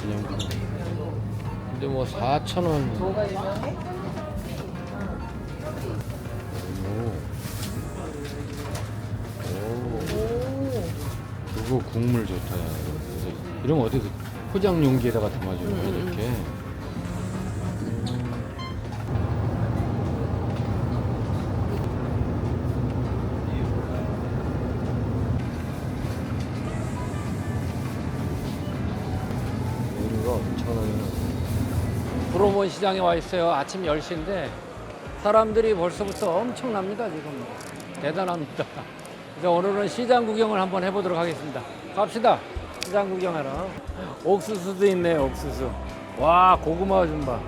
기념품. 근데 뭐 4천 원. 그거 국물 좋다. 이런 거 어디 포장 용기에다가 담아주는 거 음, 이렇게. 브로몬 시장에 와 있어요. 아침 10시인데 사람들이 벌써부터 엄청납니다, 지금. 대단합니다. 그래서 오늘은 시장 구경을 한번 해보도록 하겠습니다. 갑시다. 시장 구경하러. 옥수수도 있네, 옥수수. 와, 고구마 좀 봐.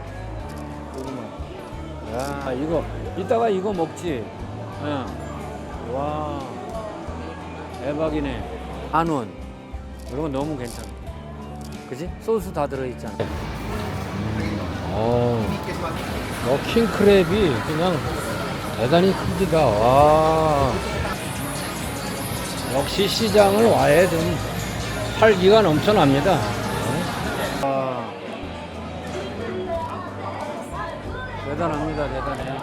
고구마. 야, 이거, 이따가 이거 먹지. 응. 와, 대박이네. 만 원. 이런 거 너무 괜찮아. 그지? 소스 다 들어있잖아. 어, 뭐 킹크랩이 그냥 대단히 큽니다. 와. 역시 시장을 와야 좀 활기가 넘쳐납니다. 네. 와. 대단합니다, 대단해.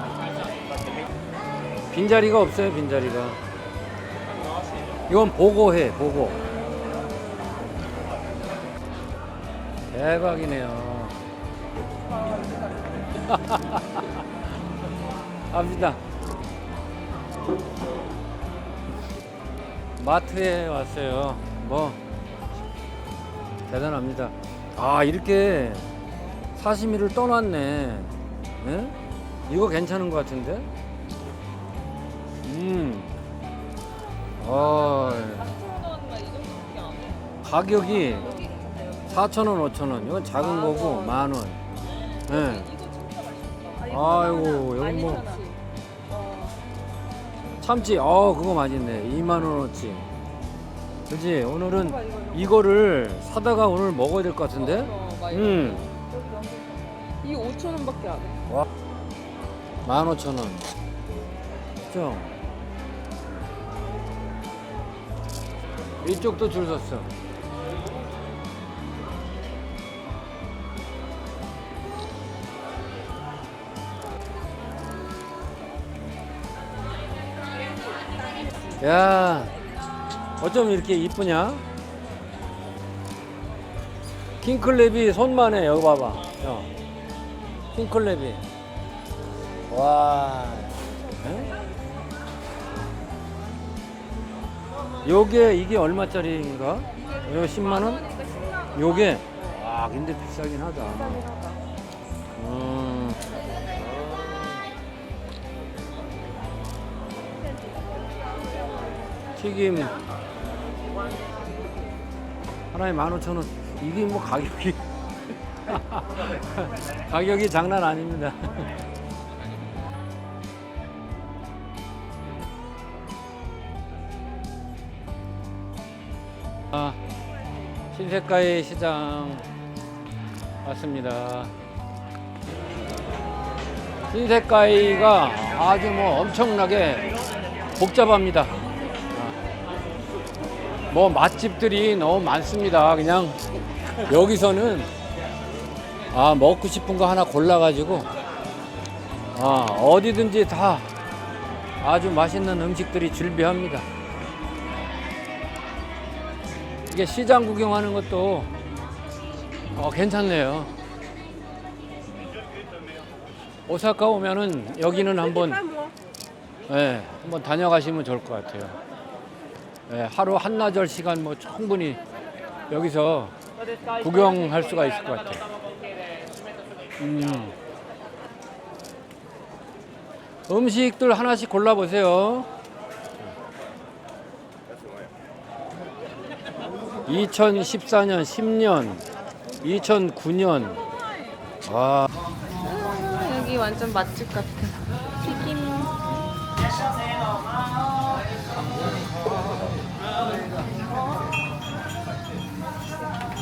빈자리가 없어요, 빈자리가. 이건 보고해, 보고. 대박이네요. 갑시다. 마트에 왔어요. 뭐 대단합니다. 아 이렇게 사시미를 떠놨네. 네? 이거 괜찮은 것 같은데? 음. 아 가격이 4,000원, 5,000원. 이건 작은 거고 만 원. 네. 아이고, 여기 뭐 참치. 어, 그거 맛있네. 2만 원어치. 그지? 오늘은 이거를 사다가 오늘 먹어야 될 것 같은데? 음. 이게 5천 원밖에 안 해. 와. 15,000원. 그죠? 이쪽도 줄 섰어. 야, 어쩜 이렇게 이쁘냐? 킹클랩이 손만 해, 여기 봐봐. 형. 킹클랩이. 와. 에? 요게 이게 얼마짜리인가? 요 10만 원? 요게 와 근데 비싸긴 하다. 튀김 하나에 15,000원. 이게 뭐 가격이 가격이 장난 아닙니다. 아, 신세가의 시장 왔습니다. 신세가이가 아주 뭐 엄청나게 복잡합니다. 아, 뭐 맛집들이 너무 많습니다. 그냥 여기서는 아 먹고 싶은 거 하나 골라가지고 아 어디든지 다 아주 맛있는 음식들이 줄비합니다. 이게 시장 구경하는 것도 어, 괜찮네요. 오사카 오면은 여기는 한번 예, 한번 다녀가시면 좋을 것 같아요. 예, 하루 한나절 시간 뭐 충분히 여기서 구경할 수가 있을 것 같아요. 음. 음식들 하나씩 골라보세요. 2014년, 10년, 2009년. 와, 아, 여기 완전 맛집 같아. 튀김.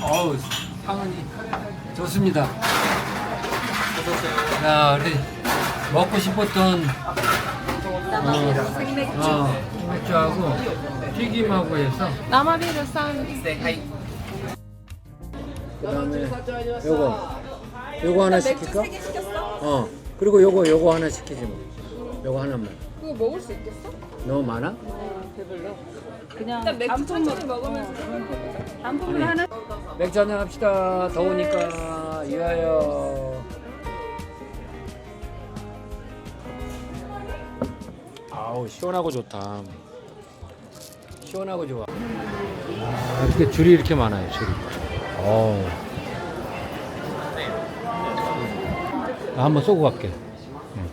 어우, 상은이 좋습니다. 야, 우리 먹고 싶었던 어, 생맥주. 어, 맥주하고 튀김하고 해서 나마비를 싼. 그다음에 요거 요거 하나 시킬까? 어. 그리고 요거 요거 하나 시키지 뭐. 요거 하나만. 그거 먹을 수 있겠어? 너무 많아? 배불러. 그냥 일단 맥주 천천히 먹으면서 단품으로 하나 맥주 한잔 합시다. 더우니까 이하여. 아우 시원하고 좋다. 시원하고 좋아. 아, 어떻게 줄이 이렇게 많아요 줄이. 어. 나 한번 쏘고 갈게. 응.